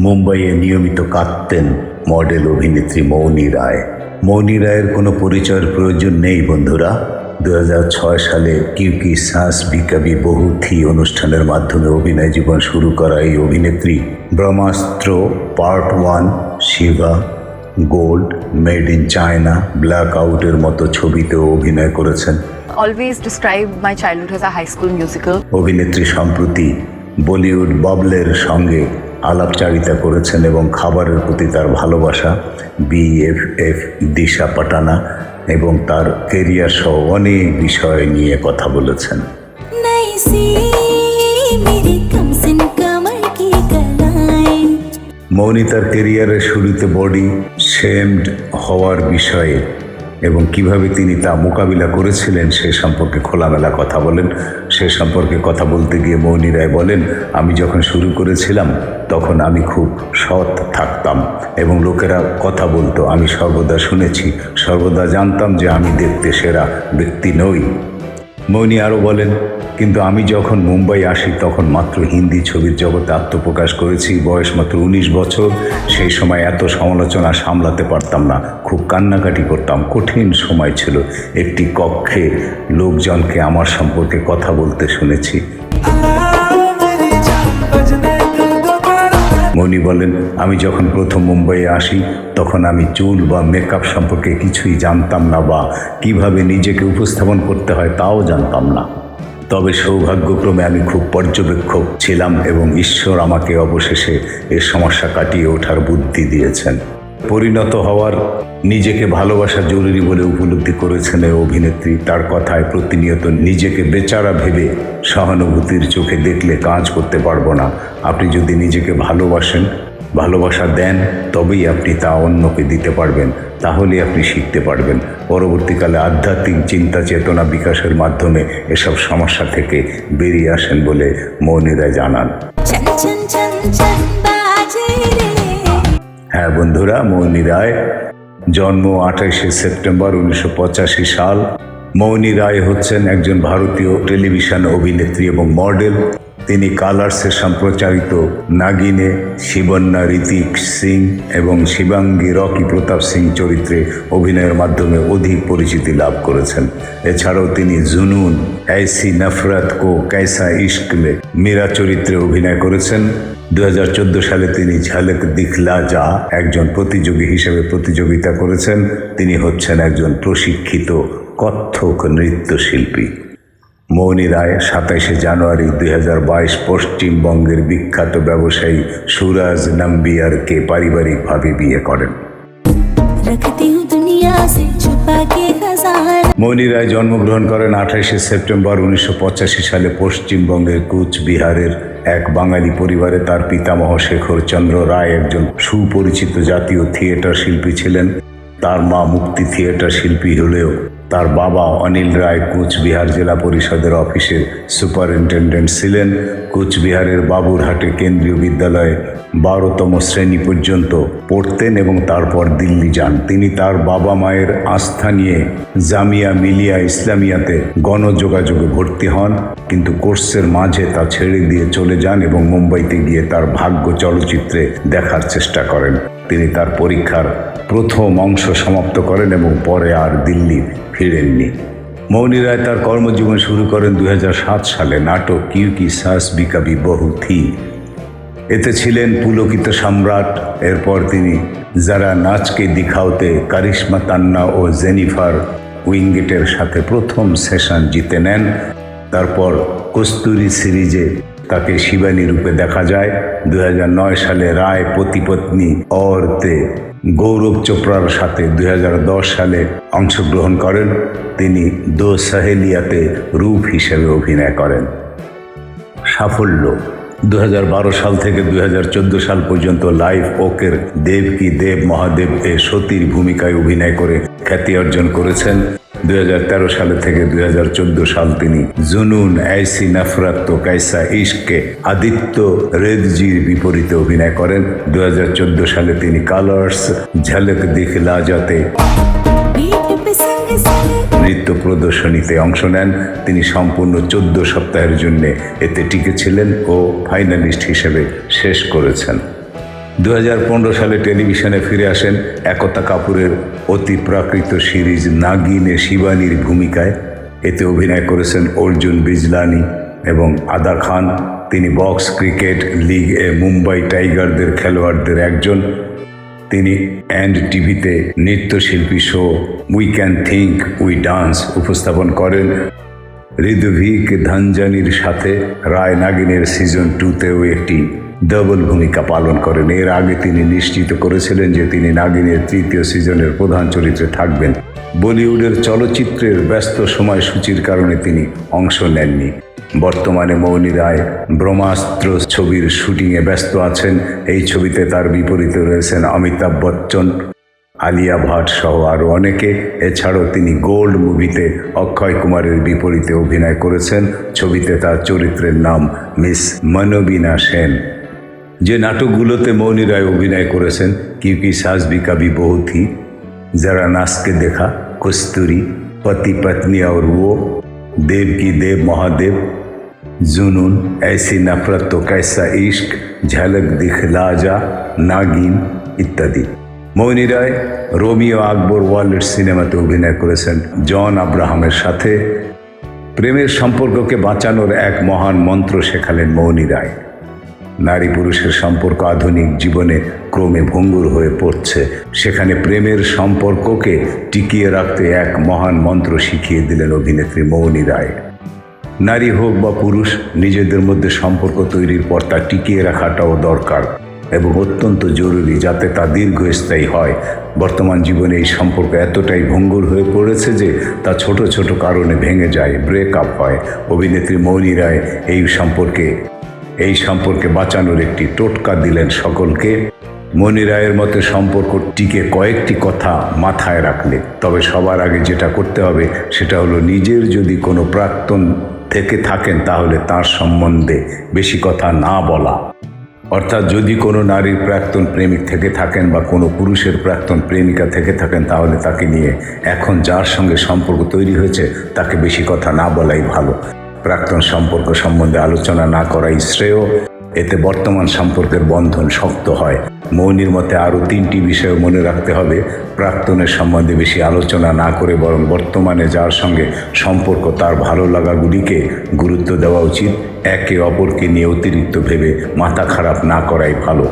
মুম্বাইয়ে নিয়মিত কাঁদতেন মডেল অভিনেত্রী মৌনী রায়। মৌনী রায়ের কোনো পরিচয়ের প্রয়োজন নেই, বন্ধুরা। দু হাজার ছয় সালে কিউকি সাস বিকাবি বহু থি অনুষ্ঠানের মাধ্যমে অভিনয় জীবন শুরু করা এই অভিনেত্রী Brahmastra part one Shiva Gold Made in China Black আউটের মতো ছবিতেও অভিনয় করেছেন। Always describe my childhood as a high school musical. অভিনেত্রী সম্প্রতি বলিউড বাবলের সঙ্গে আলাপচারিতা করেছেন এবং খাবারের প্রতি তার ভালোবাসা বিএফএফ দিশা পাটানা এবং তার কেরিয়ার সহ অনেক বিষয় নিয়ে কথা বলেছেন। মৌনি তার কেরিয়ারের শুরুতে বডি শেমড হওয়ার বিষয়ে এবং কীভাবে তিনি তা মোকাবিলা করেছিলেন সে সম্পর্কে খোলামেলা কথা বলেন। সে সম্পর্কে কথা বলতে গিয়ে মৌনী রায় বলেন, আমি যখন শুরু করেছিলাম, তখন আমি খুব সৎ থাকতাম এবং লোকেরা কথা বলতো, আমি সর্বদা শুনেছি, সর্বদা জানতাম যে আমি দেখতে সেরা ব্যক্তি নই। মৌনি আরও বলেন কিন্তু আমি যখন মুম্বাই আসি, তখন মাত্র হিন্দি ছবির জগতে আত্মপ্রকাশ করেছি। বয়স মাত্র উনিশ বছর। সেই সময় এত সমালোচনা সামলাতে পারতাম না। খুব কান্নাকাটি করতাম। কঠিন সময় ছিল। একটি কক্ষে লোকজনকে আমার সম্পর্কে কথা বলতে শুনেছি। মনি বলেন, আমি যখন প্রথম মুম্বাইয়ে আসি, তখন আমি চুল বা মেকআপ সম্পর্কে কিছুই জানতাম না বা কীভাবে নিজেকে উপস্থাপন করতে হয় তাও জানতাম না। তবে সৌভাগ্যক্রমে আমি খুব পর্যবেক্ষক ছিলাম এবং ঈশ্বর আমাকে অবশেষে এর সমস্যা কাটিয়ে ওঠার বুদ্ধি দিয়েছেন। পরিণত হওয়ার নিজেকে ভালোবাসা জরুরি বলে উপলব্ধি করেছেন এই অভিনেত্রী। তার কথায় প্রতিনিয়ত নিজেকে বেচারা ভেবে সহানুভূতির চোখে দেখলে কাজ করতে পারব না। আপনি যদি নিজেকে ভালোবাসেন ভালোবাসা দেন তবেই আপনি তা অন্যকে দিতে পারবেন তাহলে আপনি শিখতে পারবেন। পরবর্তীকালে আধ্যাত্মিক চিন্তা চেতনা বিকাশের মাধ্যমে এসব সমস্যা থেকে বেরিয়ে আসেন বলে মৌনিরা জানান। হ্যাঁ বন্ধুরা মৌনি রায় জন্ম আঠাশে সেপ্টেম্বর উনিশশো পঁচাশি সাল। মৌনি রায় হচ্ছেন একজন ভারতীয় টেলিভিশন অভিনেত্রী এবং মডেল। তিনি কালার্সে সম্প্রচারিত নাগিনে শিবন্যা ঋতিক সিং এবং শিবাঙ্গী রকি প্রতাপ সিং চরিত্রে অভিনয়ের মাধ্যমে অধিক পরিচিতি লাভ করেছেন এছাড়াও তিনি জুনুন ऐसी নফরত কো कैसा ইশক মে মীরা চরিত্রে অভিনয় করেছেন দু সালে তিনি ঝলক দিখলা যা একজন প্রতিযোগী হিসেবে প্রতিযোগিতা করেছেন তিনি হচ্ছেন একজন প্রশিক্ষিত কত্থক নৃত্যশিল্পী মৌনী রায় সাতাশে জানুয়ারি দুই হাজার বাইশ পশ্চিমবঙ্গের বিখ্যাত ব্যবসায়ী সুরাজ নাম্বিয়ারকে পারিবারিকভাবে বিয়ে করেন। মৌনী রায় জন্মগ্রহণ করেন আঠাশে সেপ্টেম্বর উনিশশো পঁচাশি সালে পশ্চিমবঙ্গের কুচবিহারের এক বাঙালি পরিবারে তার পিতামহ শেখর চন্দ্র রায় একজন সুপরিচিত জাতীয় থিয়েটার শিল্পী ছিলেন। তার মা মুক্তি থিয়েটার শিল্পী হলেও তার বাবা অনিল রায় কুচবিহার জেলা পরিষদের অফিসের সুপারিনটেন্ডেন্ট ছিলেন। কুচবিহারের বাবুরহাটে কেন্দ্রীয় বিদ্যালয়ে বারোতম শ্রেণি পর্যন্ত পড়তেন এবং তারপর দিল্লি যান। তিনি তার বাবা মায়ের আস্থা নিয়ে জামিয়া মিলিয়া ইসলামিয়াতে গণযোগাযোগে ভর্তি হন, কিন্তু কোর্সের মাঝে তা ছেড়ে দিয়ে চলে যান এবং মুম্বাইতে গিয়ে তার ভাগ্য চলচ্চিত্রে দেখার চেষ্টা করেন। তিনি তার পরীক্ষার প্রথম অংশ সমাপ্ত করেন এবং পরে আর দিল্লি ফিরেননি। মৌনী রায় তার কর্মজীবন শুরু করেন দুই হাজার সাত সালে। নাটক কিউ কি সাস বিকাবি বহু থি। এতে ছিলেন পুলকিত সম্রাট। এরপর তিনি যারা নাচকে দিখাওতে কারিশ্মা তান্না ও জেনিফার উইঙ্গেটের সাথে প্রথম সেশন জিতে নেন। তারপর কস্তুরি সিরিজে তাকে শিবানী রূপে দেখা যায়। দু হাজার নয় সালে রায় পতিপত্নী অর্তে গৌরব চোপড়ার সাথে দু হাজার দশ সালে অংশগ্রহণ করেন। তিনি দো সাহেলিয়াতে রূপ হিসেবে অভিনয় করেন। সাফল্য দু হাজার বারো সাল থেকে দুই হাজার চোদ্দ সাল পর্যন্ত লাইফ ওকের দেব কি দেব, মহাদেব এ সতীর ভূমিকায় অভিনয় করে খ্যাতি অর্জন করেছেন। দু সালে থেকে দুই হাজার চোদ্দ সাল তিনি জুনুন আইসি নাফরাত তো কাইসা ইশকে আদিত্য রেদজির বিপরীতে অভিনয় করেন। দু হাজার চোদ্দ সালে তিনি কালার্স ঝলক দিখ লাজাতে নৃত্য প্রদর্শনীতে অংশ নেন। তিনি সম্পূর্ণ চোদ্দ সপ্তাহের জন্য এতে টিকেছিলেন ও ফাইনালিস্ট হিসেবে শেষ করেছেন। দুহাজার পনেরো সালে টেলিভিশনে ফিরে আসেন একতা কাপুরের অতি প্রাকৃত সিরিজ নাগিনে শিবানীর ভূমিকায়। এতে অভিনয় করেছেন অর্জুন বিজলানি এবং আদা খান। তিনি বক্স ক্রিকেট লিগ এ মুম্বাই টাইগারদের খেলোয়াড়দের একজন। তিনি অ্যান্ড টিভিতে নৃত্যশিল্পী show We Can Think We Dance উপস্থাপন করেন। ঋদভিক ধানজানির সাথে রায় নাগিনের সিজন টুতেও একটি ডবল ভূমিকা পালন করেন। এর আগে তিনি নিশ্চিত করেছিলেন যে তিনি নাগিনের তৃতীয় সিজনের প্রধান চরিত্রে থাকবেন। বলিউডের চলচ্চিত্রের ব্যস্ত সময়সূচির কারণে তিনি অংশ নেননি। বর্তমানে মৌনি রায় ব্রহ্মাস্ত্র ছবির শুটিংয়ে ব্যস্ত আছেন। এই ছবিতে তার বিপরীতে রয়েছেন অমিতাভ বচ্চন, আলিয়া ভাট সহ আরও অনেকে। এছাড়াও তিনি গোল্ড মুভিতে অক্ষয় কুমারের বিপরীতে অভিনয় করেছেন। ছবিতে তার চরিত্রের নাম মিস মনবিনা সেন। যে নাটকগুলোতে মৌনী রায় অভিনয় করেছেন কিউ কি সাজ বিকাবি বহুথি যারা নাচকে দেখা, কস্তুরি পতি পত্নী আর ও দেব কি দেব মহাদেব जुनून ऐसी नफरत तो कैसा इश्क झलक दिखला जा নাগিন ইত্যাদি মৌনী রায় রোমিও আকবর ওয়ার্ল্ড সিনেমাতে অভিনয় করেছেন জন আব্রাহামের সাথে প্রেমের সম্পর্ককে বাঁচানোর এক মহান মন্ত্র শেখালেন মৌনী রায় নারী পুরুষের সম্পর্ক আধুনিক জীবনে ক্রমে ভঙ্গুর হয়ে পড়ছে সেখানে প্রেমের সম্পর্ককে টিকিয়ে রাখতে এক মহান মন্ত্র শিখিয়ে দিলেন অভিনেত্রী মৌনী রায় নারী হোক বা পুরুষ, নিজেদের মধ্যে সম্পর্ক তৈরির পর তা টিকিয়ে রাখাটাও দরকার এবং অত্যন্ত জরুরি যাতে তা দীর্ঘস্থায়ী হয়। বর্তমান জীবনে এই সম্পর্ক এতটাই ভঙ্গুর হয়ে পড়েছে যে তা ছোট ছোট কারণে ভেঙে যায় ব্রেকআপ হয়। অভিনেত্রী মৌনী রায় এই সম্পর্কে এই সম্পর্কে বাঁচানোর একটি টোটকা দিলেন সকলকে। মনি রায়ের মতে সম্পর্ক টিকে কয়েকটি কথা মাথায় রাখলে, তবে সবার আগে যেটা করতে হবে সেটা হলো নিজের যদি কোনো প্রাক্তন থেকে থাকেন, তাহলে তার সম্বন্ধে বেশি কথা না বলা। অর্থাৎ যদি কোনো নারীর প্রাক্তন প্রেমিক থেকে থাকেন বা কোনো পুরুষের প্রাক্তন প্রেমিকা থেকে থাকেন, তাহলে তাকে নিয়ে এখন যার সঙ্গে সম্পর্ক তৈরি হয়েছে, তাকে বেশি কথা না বলাই ভালো। প্রাক্তন সম্পর্ক সম্বন্ধে আলোচনা না করাই শ্রেয়। এতে বর্তমান সম্পর্কের বন্ধন শক্ত হয়। মৌনির মতে আরও তিনটি বিষয় মনে রাখতে হবে। প্রাক্তনের সম্বন্ধে বেশি আলোচনা না করে বরং বর্তমানে যার সঙ্গে সম্পর্ক তার ভালো লাগাগুলিকে গুরুত্ব দেওয়া উচিত। একে অপরকে নিয়ে অতিরিক্ত ভেবে মাথা খারাপ না করাই ভালো।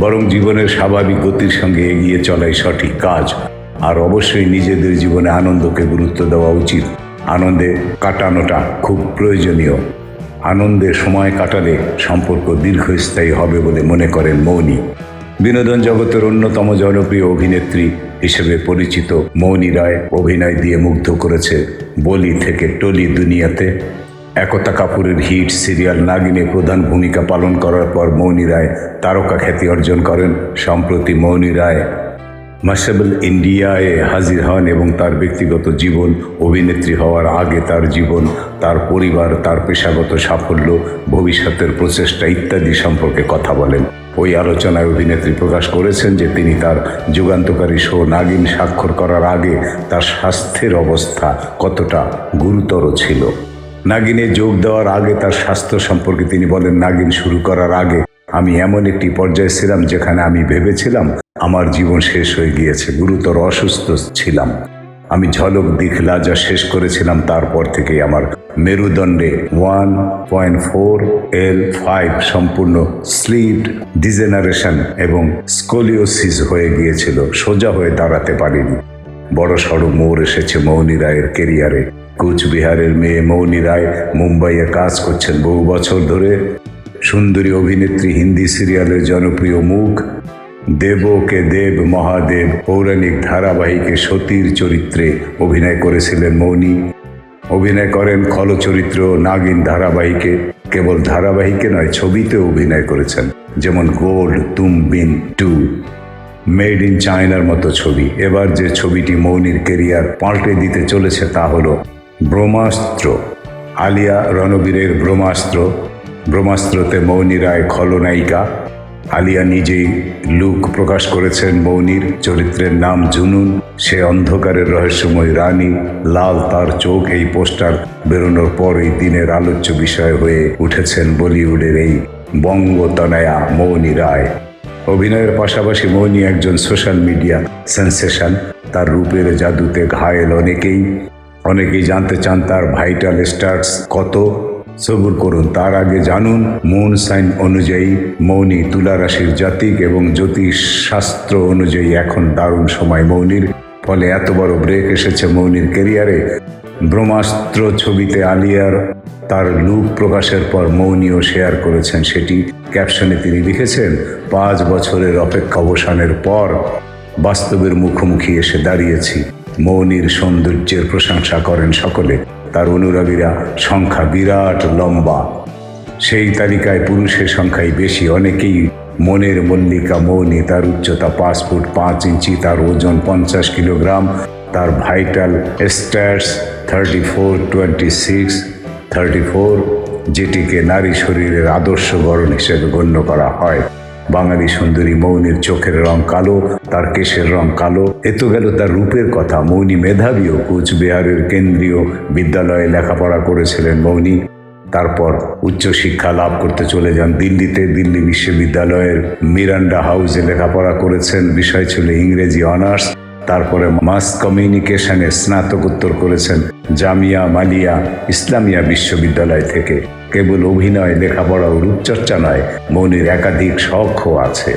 বরং জীবনের স্বাভাবিক গতির সঙ্গে এগিয়ে চলাই সঠিক কাজ। আর অবশ্যই নিজেদের জীবনে আনন্দকে গুরুত্ব দেওয়া উচিত। আনন্দে কাটানোটা খুব প্রয়োজনীয়। আনন্দে সময় কাটালে সম্পর্ক দীর্ঘস্থায়ী হবে বলে মনে করেন মৌনী। বিনোদন জগতের অন্যতম জনপ্রিয় অভিনেত্রী হিসেবে পরিচিত মৌনী রায় অভিনয় দিয়ে মুগ্ধ করেছে বলি থেকে টলি দুনিয়াতে। একতা কাপুরের হিট সিরিয়াল নাগিনে প্রধান ভূমিকা পালন করার পর মৌনী রায় তারকা খ্যাতি অর্জন করেন। সম্প্রতি মৌনী রায় মাসাবল ইন্ডিয়ায় হাজির হন এবং তার ব্যক্তিগত জীবন, অভিনেত্রী হওয়ার আগে তার জীবন, তার পরিবার, তার পেশাগত সাফল্য, ভবিষ্যতের প্রচেষ্টা ইত্যাদি সম্পর্কে কথা বলেন। ওই আলোচনায় অভিনেত্রী প্রকাশ করেছেন যে তিনি তার যুগান্তকারী শো নাগিন স্বাক্ষর করার আগে তার স্বাস্থ্যের অবস্থা কতটা গুরুতর ছিল। নাগিনে যোগ দেওয়ার আগে তার স্বাস্থ্য সম্পর্কে তিনি বলেন, নাগিন শুরু করার আগে আমি এমন একটি পর্যায়ে ছিলাম যেখানে আমি ভেবেছিলাম আমার জীবন শেষ হয়ে গিয়েছে, গুরুতর অসুস্থ ছিলাম। আমি ঝলক দিখলা যা শেষ করেছিলাম, তারপর থেকে আমার মেরুদণ্ডে one point four L five সম্পূর্ণ স্লিপ ডিজেনারেশন এবং স্কোলিওসিস হয়ে গিয়েছিল, সোজা হয়ে দাঁড়াতে পারিনি। বড় সড়ো মোড় এসেছে মৌনী রায়ের কেরিয়ারে। কুচবিহারের মেয়ে মৌনী রায় মুম্বাইয়ে কাজ করছেন বহু বছর ধরে। সুন্দরী অভিনেত্রী হিন্দি সিরিয়ালের জনপ্রিয় মুখ দেবকে দেব মহাদেব পৌরাণিক ধারাবাহিকে সতীর চরিত্রে অভিনয় করেছিলেন মৌনী। অভিনয় করেন খলচরিত্র নাগিন ধারাবাহিকে। কেবল ধারাবাহিকে নয় ছবিতে অভিনয় করেছেন। যেমন গোল্ড তুম বিন টু। মেড ইন চায়নার মতো ছবি। এবার যে ছবিটি মৌনির কেরিয়ার পাল্টে দিতে চলেছে তা হলো ব্রহ্মাস্ত্র। আলিয়া রণবীরের ব্রহ্মাস্ত্র। ব্রহ্মাস্ত্রতে মৌনী রায় খলনায়িকা। আলিয়া নিজেই লুক প্রকাশ করেছেন মৌনির চরিত্রের নাম জুনুন। সে অন্ধকারের রহস্যময় রানী, লাল তার চোখ এই পোস্টার বেরোনোর পরই দিনের আলোচ্য বিষয় হয়ে উঠেছেন বলিউডের এই বঙ্গতনয়া মৌনি রায়। অভিনয়ের পাশাপাশি মৌনি একজন সোশ্যাল মিডিয়া সেন্সেশন, তার রূপের জাদুতে ঘায়েল অনেকেই। অনেকেই জানতে চান তার ভাইটাল স্টার্স কত। সবুর করুন। তার আগে জানুন মুন সাইন অনুযায়ী মৌনি তুলা রাশির জাতিক এবং জ্যোতিষ শাস্ত্র অনুযায়ী এখন দারুণ সময় মৌনির। ফলে এত বড় ব্রেক এসেছে মৌনির কেরিয়ারে ব্রহ্মাস্ত্র ছবিতে আলিয়ার তার লুক প্রকাশের পর মৌনিও শেয়ার করেছেন সেটি। ক্যাপশনে তিনি লিখেছেন, পাঁচ বছরের অপেক্ষা অবসানের পর বাস্তবের মুখোমুখি এসে দাঁড়িয়েছি। মৌনির সৌন্দর্যের প্রশংসা করেন সকলে। তার অনুরাগীরা সংখ্যা বিরাট লম্বা। সেই তালিকায় পুরুষের সংখ্যাই বেশি। অনেকেই মনের মল্লিকা মৌনি তার উচ্চতা পাঁচ ফুট পাঁচ ইঞ্চি, তার ওজন পঞ্চাশ কিলোগ্রাম, তার vital stats thirty four, twenty six, thirty four, যেটিকে নারী শরীরের আদর্শ গড়ন হিসেবে গণ্য করা হয়। বাঙালি সুন্দরী মৌনির চোখের রং কালো, তার কেশের রং কালো। এ তো গেল তার রূপের কথা। মৌনি মেধাবীও কুচবিহারের কেন্দ্রীয় বিদ্যালয়ে লেখাপড়া করেছিলেন মৌনি। তারপর উচ্চশিক্ষা লাভ করতে চলে যান দিল্লিতে। দিল্লি বিশ্ববিদ্যালয়ের মিরান্ডা হাউসে লেখাপড়া করেছেন। বিষয় ছিল ইংরেজি অনার্স। তারপরে মাস কমিউনিকেশনে স্নাতকোত্তর করেছেন জামিয়া মালিয়া ইসলামিয়া বিশ্ববিদ্যালয় থেকে। কেবল অভিনয় লেখাপড়া ও রূপচর্চা নয়, মৌনির একাধিক শখও আছে।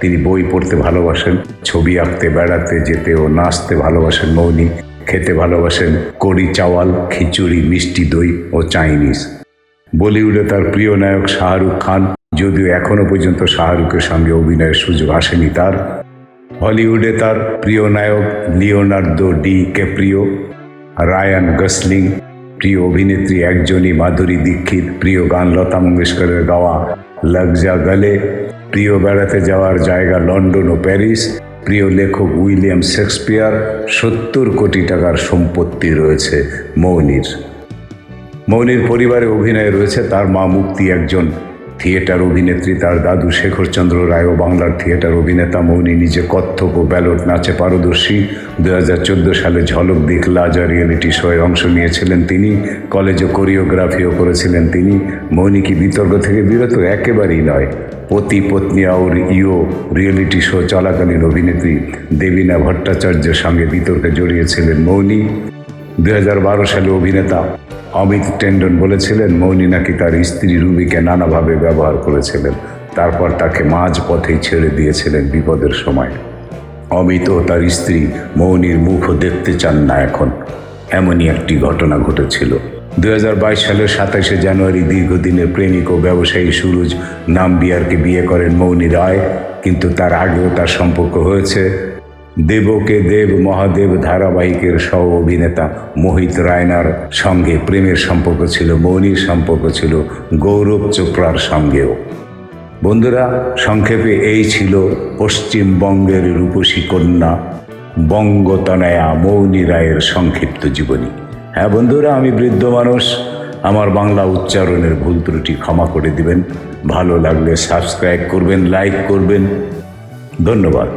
তিনি বই পড়তে ভালোবাসেন, ছবি আঁকতে, বেড়াতে যেতে ও নাচতে ভালোবাসেন মৌনি, খেতে ভালোবাসেন কড়ি, চাওয়াল, খিচুড়ি, মিষ্টি দই ও চাইনিজ। বলিউডে তার প্রিয় নায়ক শাহরুখ খান, যদিও এখনও পর্যন্ত শাহরুখের সঙ্গে অভিনয়ের সুযোগ আসেনি তার। হলিউডে তার প্রিয় নায়ক Leonardo DiCaprio Ryan Gosling প্রিয় অভিনেত্রী একজনই মাধুরী দীক্ষিত, প্রিয় গান লতা মঙ্গেশকরের গাওয়া লাগজা গলে, প্রিয় বেড়াতে যাওয়ার জায়গা লন্ডন ও প্যারিস, প্রিয় লেখক উইলিয়াম শেক্সপিয়ার, সত্তর কোটি টাকার সম্পত্তি রয়েছে মৌনির। মৌনির পরিবারে অভিনয় রয়েছে তার মা মুক্তি একজন থিয়েটার অভিনেত্রী তার দাদু শেখরচন্দ্র রায় ও বাংলার থিয়েটার অভিনেতা মৌনি নিজে কত্থক ও ব্যালট নাচে পারদর্শী। দু হাজার চোদ্দ সালে ঝলক দিক লাজা রিয়েলিটি শোয়ে অংশ নিয়েছিলেন তিনি, কলেজে কোরিওগ্রাফিও করেছিলেন তিনি। মৌনি কি বিতর্ক থেকে বিরত? একেবারেই নয়। পতি, পত্নী, আউর ইও রিয়েলিটি শো চলাকালীন অভিনেত্রী দেবীনা ভট্টাচার্যের সঙ্গে বিতর্কে জড়িয়েছিলেন মৌনি। দু হাজার বারো সালে অভিনেতা অমিত টেন্ডন বলেছিলেন, মৌনি নাকি তার স্ত্রী রুবিকে নানাভাবে ব্যবহার করেছিলেন। তারপর তাকে মাঝ পথেই ছেড়ে দিয়েছিলেন বিপদের সময়। অমিত ও তার স্ত্রী মৌনির মুখও দেখতে চান না এখন। এমনই একটি ঘটনা ঘটেছিল। দু হাজার বাইশ সালের সাতাশে জানুয়ারি দীর্ঘদিনের প্রেমিক ও ব্যবসায়ী সুরজ নামবিয়ারকে বিয়ে করেন মৌনি রায়, কিন্তু তার আগেও তার সম্পর্ক হয়েছে। দেবকে দেব মহাদেব ধারাবাহিকের সহ অভিনেতা মোহিত রায়নার সঙ্গে প্রেমের সম্পর্ক ছিল, মৌনির সম্পর্ক ছিল, গৌরব চোপড়ার সঙ্গেও। বন্ধুরা, সংক্ষেপে এই ছিল পশ্চিমবঙ্গের রূপসী কন্যা বঙ্গতনয়া মৌনী রায়ের সংক্ষিপ্ত জীবনী। হ্যাঁ বন্ধুরা, আমি বৃদ্ধ মানুষ, আমার বাংলা উচ্চারণের ভুল ত্রুটি ক্ষমা করে দিবেন। ভালো লাগলে সাবস্ক্রাইব করবেন, লাইক করবেন। ধন্যবাদ।